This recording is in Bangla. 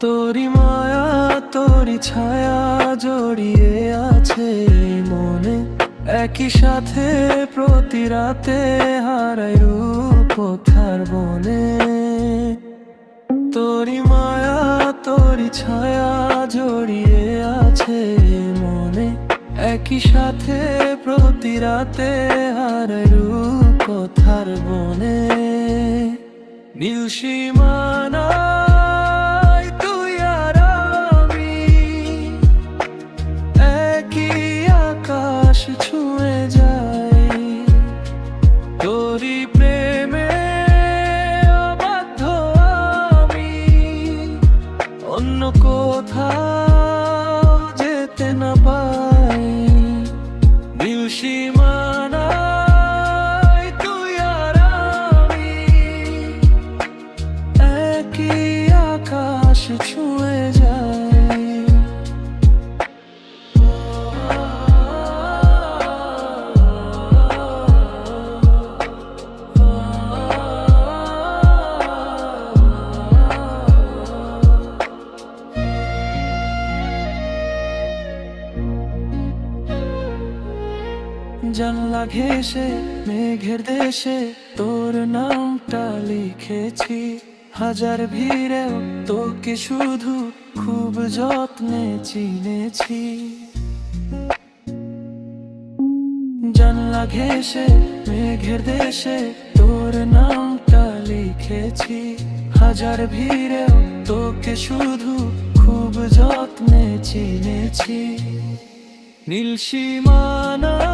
তোরি মায়া, তোরি ছায়া জড়িয়ে আছে মনে। একই সাথে প্রতি রাতে হারাই পথার বনে তোরি মায়া, তোরি ছায়া জড়িয়ে আছে মনে। একই সাথে প্রতি রাতে হারাই রূপ বনে নীলসীমা কোথাও যেতে না পাই নীল তুই আর আমি। একই আকাশ ছুঁয়ে জানলা ঘেসে মেঘের দেশে। তোর নামটা লিখেছি, হাজার ভিড়েও তোকে শুধু খুব যত্নে চিনেছি। জানলা ঘেসে মেঘের দেশে, তোর নামটা লিখেছি, হাজার ভিড়েও তোকে শুধু খুব যত্নে চিনেছি। নীল সীমানা